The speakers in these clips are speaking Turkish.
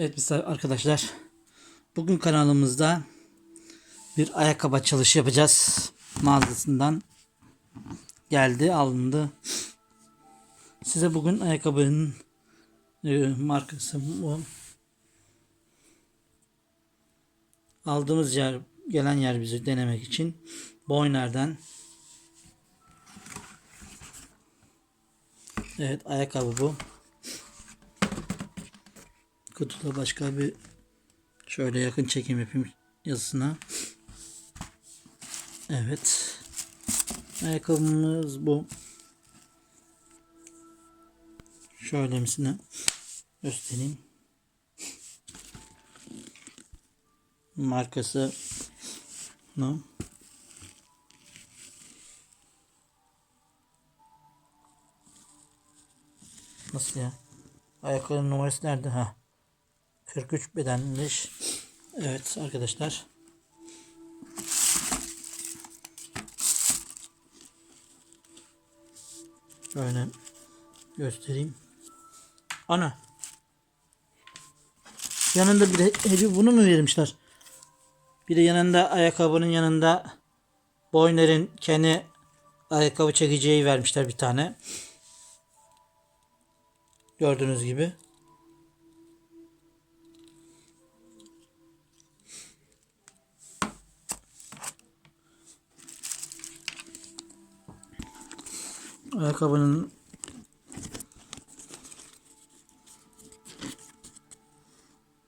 Evet biz arkadaşlar bugün kanalımızda bir ayakkabı açılışı yapacağız. Mağazasından geldi alındı. Size bugün ayakkabının e, markası bu. Aldığımız yer gelen yer bizi denemek için Boyner'den Evet ayakkabı bu. Kutuda başka bir şöyle yakın çekim yapayım yazısına. Evet. Ayakkabımız bu. Şöyle misine göstereyim. Markası no. Nasıl ya? Ayakkabının numarası nerede? Ha. 43 bedenmiş. Evet arkadaşlar. Şöyle göstereyim. Ana. Yanında bir de bunu mu vermişler? Bir de yanında ayakkabının yanında Boyner'in kendi ayakkabı çekeceği vermişler bir tane. Gördüğünüz gibi. Ayakkabının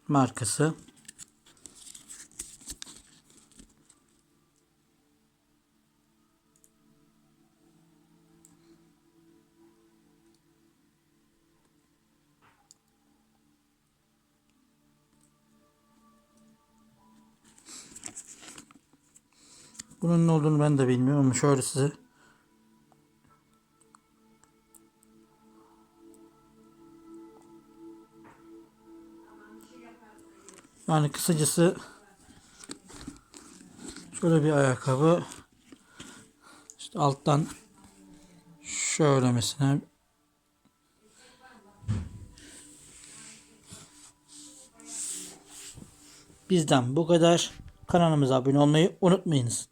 markası. Bunun ne olduğunu ben de bilmiyorum ama şöyle size Yani kısacası şöyle bir ayakkabı işte alttan şöyle mesela bizden bu kadar kanalımıza abone olmayı unutmayınız.